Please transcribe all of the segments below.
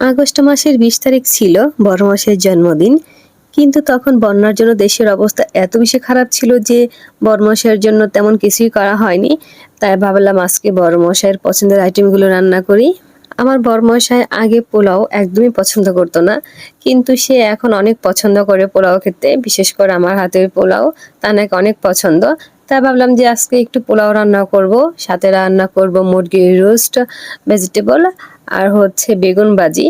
August মাসের বিশ তারিখ ছিল বড় মাসের জন্মদিন। কিন্তু তখন বন্যার জন্য দেশের অবস্থা এত বেশি খারাপ ছিল যে বড়মশাইয়ের জন্য তেমন কিছুই করা হয়নি। তাই ভাবলাম আজকে বড় মশাইয়ের পছন্দের আইটেমগুলো রান্না করি। আমার বরমশাই আগে পোলাও একদমই পছন্দ করতো না। কিন্তু সে এখন অনেক পছন্দ করে পোলাও খেতে, বিশেষ করে আমার হাতের পোলাও, তা নাকি অনেক পছন্দ। তাই ভাবলাম যে আজকে একটু পোলাও রান্না করব, সাথে রান্না করব মুরগির রোস্ট ভেজিটেবল আর হচ্ছে বেগুন ভাজি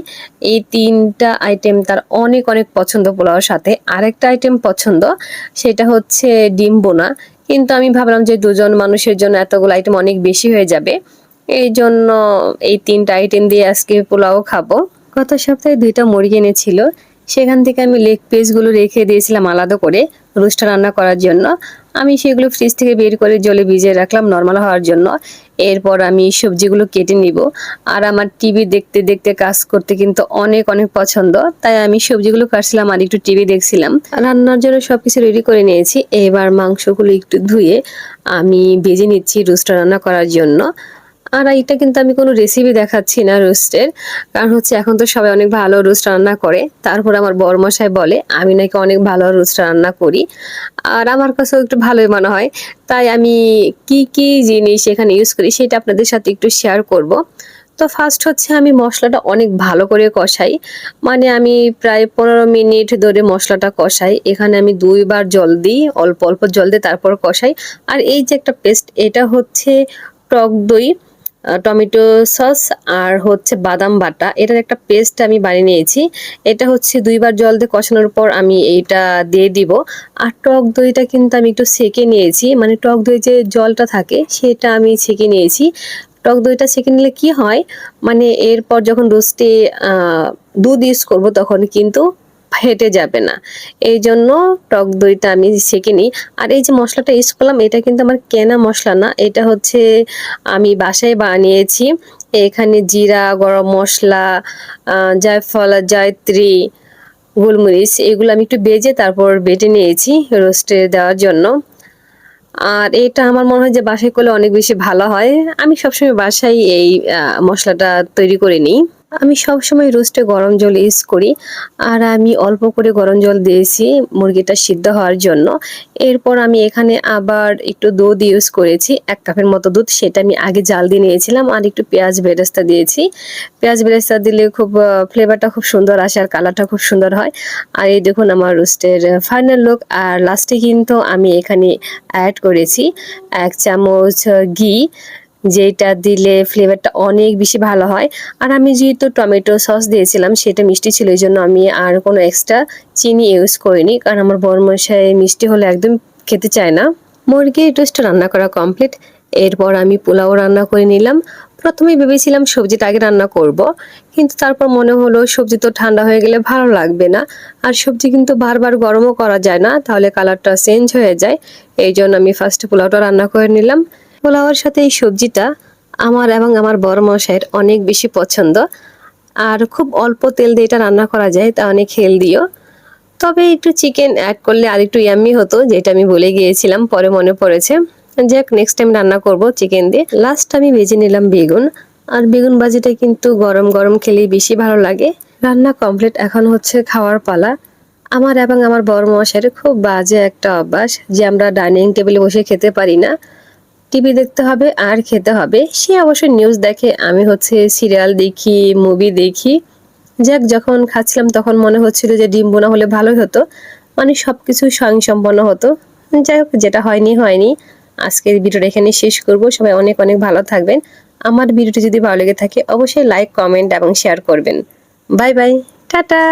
এই তিনটা আইটেম তার অনেক অনেক পছন্দ পোলাওর সাথে। আরেকটা আইটেম পছন্দ, সেটা হচ্ছে ডিম বোনা। কিন্তু আমি ভাবলাম যে দুজন মানুষের জন্য এতগুলো আইটেম অনেক বেশি হয়ে যাবে। এই জন্য এই তিনটা আইটেম দিয়ে আজকে পোলাও খাব। গত সপ্তাহে দুইটা মুরগি এনেছিল। সেখান থেকে আমি লেগ পিসগুলো রেখে দিয়েছিলাম আলাদা করে, রোস্টটা রান্না করার জন্য। আমি সেগুলো ফ্রিজ থেকে বের করে জলে ভিজিয়ে রাখলাম নর্মাল হওয়ার জন্য। এরপর আমি সবজিগুলো কেটে নিব। আর আমার টিভি দেখতে দেখতে কাজ করতে কিন্তু অনেক অনেক পছন্দ। তাই আমি সবজিগুলো কাটছিলাম আর একটু টিভি দেখছিলাম। রান্নার জন্য সবকিছু রেডি করে নিয়েছি। এবার মাংসগুলো একটু ধুয়ে আমি ভেজে নিচ্ছি রোস্টটা রান্না করার জন্য। আর এটা কিন্তু আমি কোনো রেসিপি দেখাচ্ছি না রোস্টের। কারণ হচ্ছে এখন তো সবাই অনেক ভালো রোস্ট রান্না করে। তারপর আমার বরমশাই বলে, আমি নাকি অনেক ভালো রোস্ট রান্না করি। আর আমার কাছেও একটু ভালোই মনে হয়। তাই আমি কি কি জিনিস এখানে ইউজ করি সেটা আপনাদের সাথে একটু শেয়ার করব। তো ফার্স্ট হচ্ছে আমি মশলাটা অনেক ভালো করে কষাই। মানে আমি প্রায় পনেরো মিনিট ধরে মশলাটা কষাই। এখানে আমি দুইবার জল দিই, অল্প অল্প জল দিয়ে তারপর কষাই। আর এই যে একটা পেস্ট এটা হচ্ছে টক দই। টমেটো সস আর হচ্ছে বাদাম বাটা। এটার একটা পেস্ট আমি বানিয়ে নিয়েছি। এটা হচ্ছে দুইবার জল দিয়ে কষানোর পর আমি এইটা দিয়ে দিব। আর টক দইটা কিন্তু আমি একটু সেকে নিয়েছি। মানে টক দই যে জলটা থাকে, সেটা আমি ছেঁকে নিয়েছি। টক দইটা ছেঁকে নিলে কি হয়? মানে এরপর যখন রোস্টে দুধ ইউজ করব তখন কিন্তু ফেটে যাবে না। এই জন্য টক দইটা আমি ছেঁকে নিই। আর এই যে মশলাটা ইউজ করলাম, এটা কিন্তু আমার কেনা মশলা না। এটা হচ্ছে আমি বাসায় বানিয়েছি। এখানে জিরা, গরম মশলা জায়ফল জয়ত্রী, গোলমরিচ, এগুলো আমি একটু বেজে তারপর বেটে নিয়েছি রোস্টে দেওয়ার জন্য। আর এটা আমার মনে হয় যে বাসায় করলে অনেক বেশি ভালো হয়। আমি সবসময় বাসায় এই মশলাটা তৈরি করে নিই। আমি সবসময় রোস্টে গরম জল ইউজ করি, আর আমি অল্প করে গরম জল দিয়েছি মুরগিটা সিদ্ধ হওয়ার জন্য। এরপর আমি এখানে আবার একটু দুধ ইউজ করেছি, এক কাপের মতো দুধ, সেটা আমি আগে জাল দিয়ে নিয়েছিলাম আর একটু পেঁয়াজ বেরেস্তা দিয়েছি। পেঁয়াজ বেরেস্তা দিলে খুব ফ্লেভারটা খুব সুন্দর আসে আর কালারটা খুব সুন্দর হয়। আর এই দেখুন আমার রোস্টের ফাইনাল লুক আর লাস্টে কিন্তু আমি এখানে অ্যাড করেছি এক চামচ ঘি। যেটা দিলে ফ্লেভারটা অনেক বেশি ভালো হয়। আর আমি যেহেতু টমেটো সস দিয়েছিলাম, সেটা মিষ্টি ছিল এই জন্য আমি আর কোনো এক্সট্রা চিনি ইউজ করিনি। কারণ আমার বড় মশাই মিষ্টি হলে একদম খেতে চায় না। মুরগির টোস্ট রান্না করা কমপ্লিট এরপর আমি পোলাও রান্না করে নিলাম। প্রথমেই ভেবেছিলাম সবজিটা আগে রান্না করব। কিন্তু তারপর মনে হলো সবজি তো ঠান্ডা হয়ে গেলে ভালো লাগবে না। আর সবজি কিন্তু বারবার গরমও করা যায় না, তাহলে কালারটা চেঞ্জ হয়ে যায়। এই জন্য আমি ফার্স্ট পোলাওটা রান্না করে নিলাম। পোলাওয়ার সাথে এই সবজিটা আমার এবং আমার বড় মশাইয়ের অনেক বেশি পছন্দ। আর খুব অল্প তেল দিয়ে এটা রান্না করা যায়, তা অনেক হেলদিও। তবে একটু চিকেন অ্যাড করলে আর একটু ইয়াম্মি হতো, যেটা আমি বলে গিয়েছিলাম, পরে মনে পড়েছে। যাক নেক্সট টাইম রান্না করব চিকেন দিয়ে। লাস্ট আমি ভেজে নিলাম বেগুন। আর বেগুন ভাজিটা কিন্তু গরম গরম খেলেই বেশি ভালো লাগে। রান্না কমপ্লিট এখন হচ্ছে খাওয়ার পালা। আমার এবং আমার বড় মশাইয়ের খুব বাজে একটা অভ্যাস, যে আমরা ডাইনিং টেবিলে বসে খেতে পারি না। টিভি দেখতে হবে, আর খেতে হবে। সে অবশ্যই নিউজ দেখে, আমি হচ্ছে সিরিয়াল দেখি মুভি দেখি। যাক, যখন খাচ্ছিলাম তখন মনে হচ্ছিল যে ডিম বোনা হলে ভালোই হতো। মানে সব কিছু স্বয়ংসম্পন্ন হতো। যাই হোক, যেটা হয়নি হয়নি। আজকের ভিডিওটা এখানে শেষ করব। সবাই অনেক অনেক ভালো থাকবেন। আমার ভিডিওটি যদি ভালো লেগে থাকে, অবশ্যই লাইক কমেন্ট এবং শেয়ার করবেন। Bye bye tata!